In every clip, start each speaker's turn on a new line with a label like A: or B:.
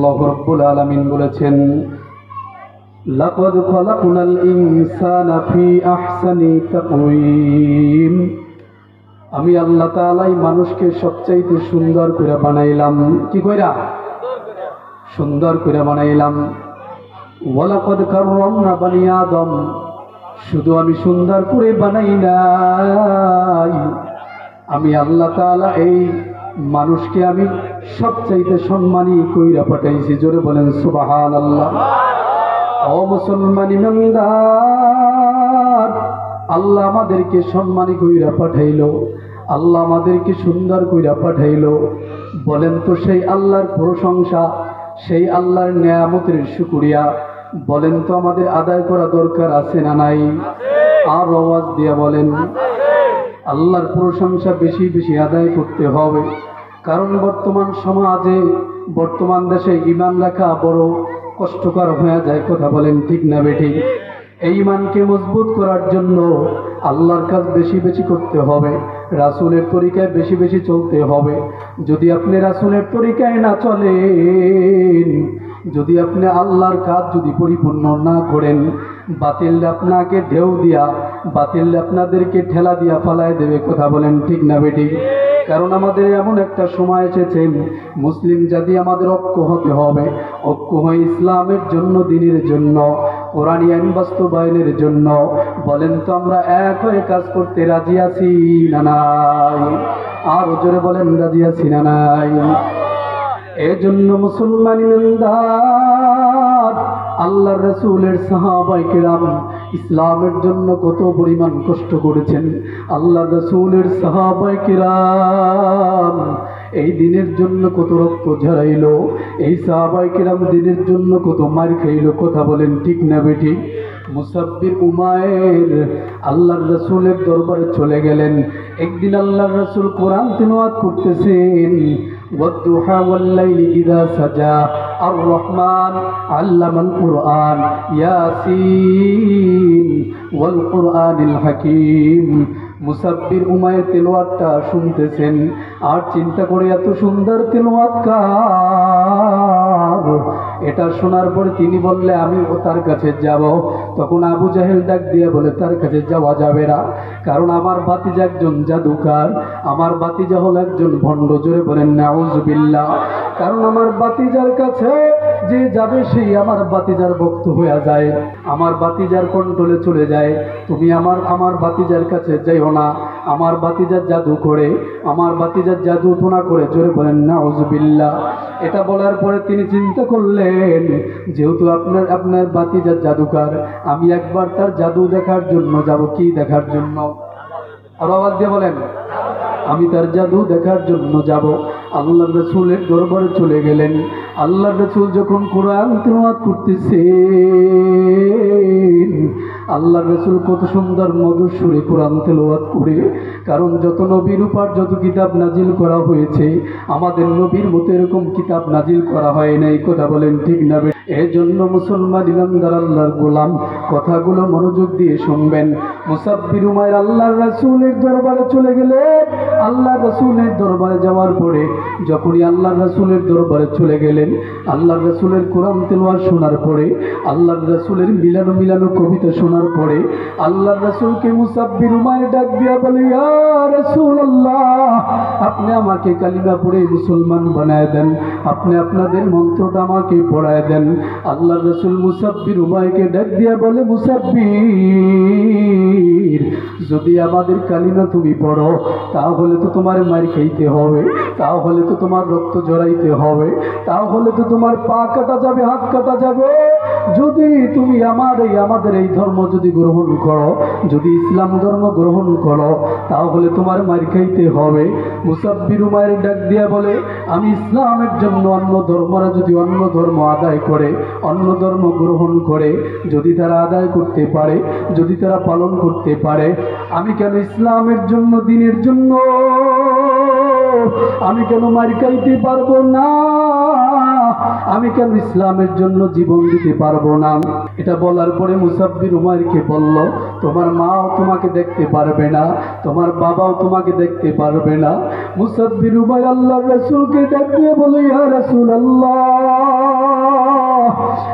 A: আল্লাহ রব্বুল আলামিন বলেছেন, লাকাদ খালাকনাল ইনসানা ফি আহসানি তাকওয়িম। আমি আল্লাহ তাআলাই মানুষকে সবচাইতে সুন্দর করে বানাইলাম। কি কইরা? সুন্দর করে বানাইলাম। ওয়ালাকাদ কাররামনা বানি আদম। শুধু আমি সুন্দর করে বানাই নাই। আমি আল্লাহ তাআলা এই মানুষকে আমি সবচাইতে সম্মানী কইরা পাঠাইছি। জোরে বলেন, সুবহানাল্লাহ। ও মুসলমান আল্লাহ আমাদেরকে সম্মানী কইরা পাঠাইল। আল্লাহ আমাদেরকে সুন্দর কইরা পাঠাইল। বলেন তো সেই আল্লাহর প্রশংসা, সেই আল্লাহর নিয়ামতের শুকুরিয়া। বলেন তো আমাদের আদায় করা দরকার আছে না নাই? আর আওয়াজ দিয়ে বলেন, আল্লাহর প্রশংসা বেশি বেশি আদায় করতে হবে। কারণ বর্তমান সমাজে, বর্তমান দেশে ইমান রাখা বড় কষ্টকর হয়ে যায়, কথা বলেন ঠিক না বেঠিক এই ইমানকে মজবুত করার জন্য আল্লাহর কাজ বেশি বেশি করতে হবে, রাসুলের তরিকায় বেশি বেশি চলতে হবে। যদি আপনি রাসুলের তরিকায় না চলেন, যদি আপনি আল্লাহর কাজ যদি পরিপূর্ণ না করেন বাতিল আপনাকে ঢেউ দিয়া, বাতিল আপনাদেরকে ঠেলা দিয়া ফালায় দেবে, কথা বলেন ঠিক না বেটি? কারণ আমাদের এমন একটা সময় এসেছে, মুসলিম জাতি আমাদের ঐক্য হতে হবে ঐক্য হয়ে ইসলামের জন্য, দিনের জন্য, কোরআন আইন বাস্তবায়নের জন্য। বলেন তো আমরা এক হয়ে কাজ করতে রাজি আছি না নাই? আর জোরে বলেন, রাজি আছি না নাই? এজন্য মুসলমান ইমানদার আল্লাহ রসুলের সাহাবাই কিরাম ইসলামের জন্য কত পরিমাণ কষ্ট করেছেন। আল্লাহ রসুলের সাহাবাই কিরাম এই দিনের জন্য কত রক্ত ঝরাইলো, এই সাহাবাই কিরাম দিনের জন্য কত মার খাইল, কথা বলেন ঠিক না বেঠিক? মুসাব্বির উমায়ের আল্লাহর রসুলের দরবারে চলে গেলেন একদিন আল্লাহর রসুল কোরআন তিনওয়াত করতেছেন والضحى والليل إذا سجى الرحمن علم القرآن ياسين والقرآن الحكيم মুসাব্বির উমায়ের তেলোয়াতটা শুনতেছেন আর চিন্তা করে এত সুন্দর তেলোয়াত কার এটা শোনার পর তিনি বললে, আমি ও তার কাছে যাব। তখন আবু জাহেল ডাক দিয়ে বলে, তার কাছে যাওয়া যাবে না। কারণ আমার বাতিজা একজন জাদুকার। আমার বাতিজা হল একজন ভণ্ড। জোরে বলেন না কারণ আমার বাতিজার কাছে যে যাবে সেই আমার বাতিজার ভক্ত হয়ে যায়। আমার বাতিজার কন্ট্রোলে চলে যায়। তুমি আমার আমার বাতিজার কাছে যাইও না। আমার বাতিজার জাদু করে, আমার বাতিজার জাদু টোনা করে জোরে বলেন, নাউজুবিল্লাহ। এটা বলার পরে তিনি চিন্তা করলেন, যেহেতু আপনার আপনার বাতিজার জাদুকার, আমি একবার তার জাদু দেখার জন্য যাব। কি দেখার জন্য? আর আওয়াজ দিয়ে বলেন আমি তার জাদু দেখার জন্য যাব। আল্লাহ রসুলের দরবারে চলে গেলেন। আল্লাহ রসুল যখন কোরআন তেলাওয়াত করতেছেন আল্লাহ রসুল কত সুন্দর মধুর সুরে কোরআন তেলাওয়াত করে। কারণ যত নবীর উপর যত কিতাব নাজিল করা হয়েছে, আমাদের নবীর মতো এরকম কিতাব নাজিল করা হয় নাই। কথা বলেন ঠিক না এর জন্য মুসলমান ইমানদার আল্লাহর গোলাম, কথাগুলো মনোযোগ দিয়ে শুনবেন। মুসাব্বির উমায়ের আল্লাহর রাসূলের দরবারে চলে গেলেন আল্লাহ রাসূলের দরবারে যাওয়ার পরে যখনই আল্লাহ রাসূলের দরবারে চলে গেলেন আল্লাহ রাসূলের কোরআন তেলাওয়াত শোনার পরে আল্লাহ রাসূলের মিলানো মিলানো কবিতা শোনার পরে আল্লাহ রাসূলকে মুসাব্বির উমায়ের ডাক দিয়া বলে, ইয়া রাসূলুল্লাহ, আপনি আমাকে কালিমা পড়ে মুসলমান বানায় দেন। আপনি আপনাদের মন্ত্রটা আমাকে পড়ায় দেন। আল্লাহ রসুল মুসাব্বির উমায়কে ডাক দিয়া বলে, মুসাব্বির, যদি আমাদের কালিমা তুমি পড়ো, তাহলে তো তোমার মার খাইতে হবে, তাহলে তো তোমার রক্ত জড়াইতে হবে, তাহলে তো তোমার পা কাটা যাবে, হাত কাটা যাবে। যদি তুমি আমার এই, আমাদের এই ধর্ম যদি গ্রহণ করো, যদি ইসলাম ধর্ম গ্রহণ করো, তাহলে তোমার মার খাইতে হবে। মুসাব্বির উমায়ের ডাক দিয়া বলে, আমি ইসলামের জন্য অন্য ধর্মরা যদি অন্য ধর্ম আদায় করে, অন্য ধর্ম গ্রহণ করে, যদি তারা আদায় করতে পারে, যদি তারা পালন করতে পারে, আমি কেন ইসলামের জন্য, দিনের জন্য, আমি কেন মার খাইতে পারব না? আমি কেন ইসলামের জন্য জীবন দিতে পারব না? এটা বলার পরে মুসাব্বির উমারকে বলল, তোমার মাও তোমাকে দেখতে পারবে না, তোমার বাবাও তোমাকে দেখতে পারবে না। মুসাব্বির উমার আল্লাহ রসুলকে ডাকিয়ে বলে, ইয়া রসুল আল্লাহ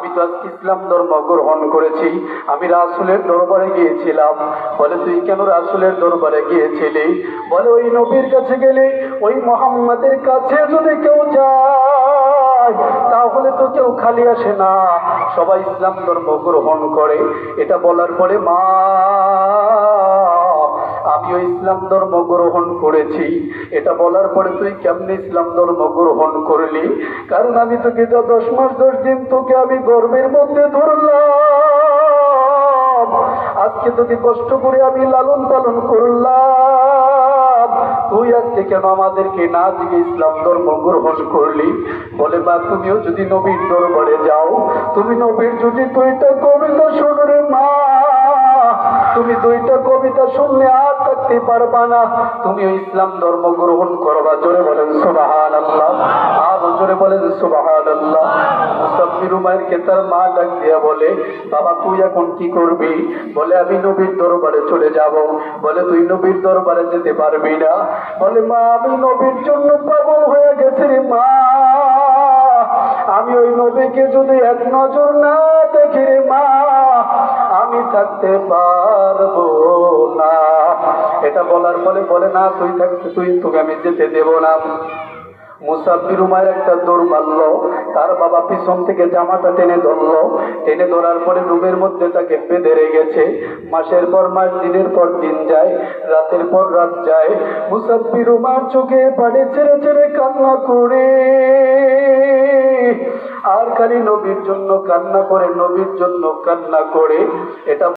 A: আমি তো ইসলাম ধর্ম গ্রহণ করেছি। আমি রাসুলের দরবারে গিয়েছিলাম। বলে, তুই কেন রাসুলের দরবারে গিয়েছিলি? বলে, ওই নবীর কাছে গেলে, ওই মোহাম্মদের কাছে যদি কেউ যায়, তাহলে তো কেউ খালি আসে না। সবাই ইসলাম ধর্ম গ্রহণ করে। এটা বলার পরে মা আমিও ইসলাম ধর্ম গ্রহণ করেছি। এটা বলার পরে তুই কেমনে ইসলাম ধর্ম গ্রহণ করলি? কারণ আমি তোকে যা দশ মাস, দশ দিন তোকে আমি গর্বের মধ্যে ধরলাম। আজকে তোকে কষ্ট করে আমি লালন পালন করলাম। তুই আজকে কেন আমাদেরকে না দিকে ইসলাম ধর্ম গ্রহণ করলি? বলে বা তুমিও যদি নবীর দরবারে যাও, তুমি নবীর যদি দুইটা কবিতা শোনো মা, তুমি দুইটা কবিতা শুনলে আর থাকতে পারবা না। তুমি ইসলাম ধর্ম গ্রহণ করবা। জোরে বলেন সুবাহান আল্লাহ আর জোরে বলেন সুবাহান আল্লাহ তার মা ডাক দিয়া বলে, বাবা, তুই এখন কি করবি? বলে, আমি নবীর দরবারে চলে যাব। বলে, তুই নবীর দরবারে যেতে পারবি না। বলে, মা, আমি নবীর জন্য পাগল হয়ে গেছি রে মা। আমি ওই নবীকে যদি এক নজর না দেখি রে মা আমি থাকতে পারব না। এটা বলার ফলে বলে, না, তুই থাকতে তুই, তোকে আমি যেতে দেব না। মুসাফির উমার একটা দৌড় মারলো। তার বাবা পিছন থেকে জামাটা টেনে ধরলো। টেনে ধরার পরে রুমের মধ্যে তাকে বেঁধে রেখেছে। মাসের পর মাস, দিনের পর দিন যায়, রাতের পর রাত যায়। মুসাফির উমার চোখে পাড়ে ছেড়ে ছেড়ে কান্না করে। আর খালি নবীর জন্য কান্না করে নবীর জন্য কান্না করে এটা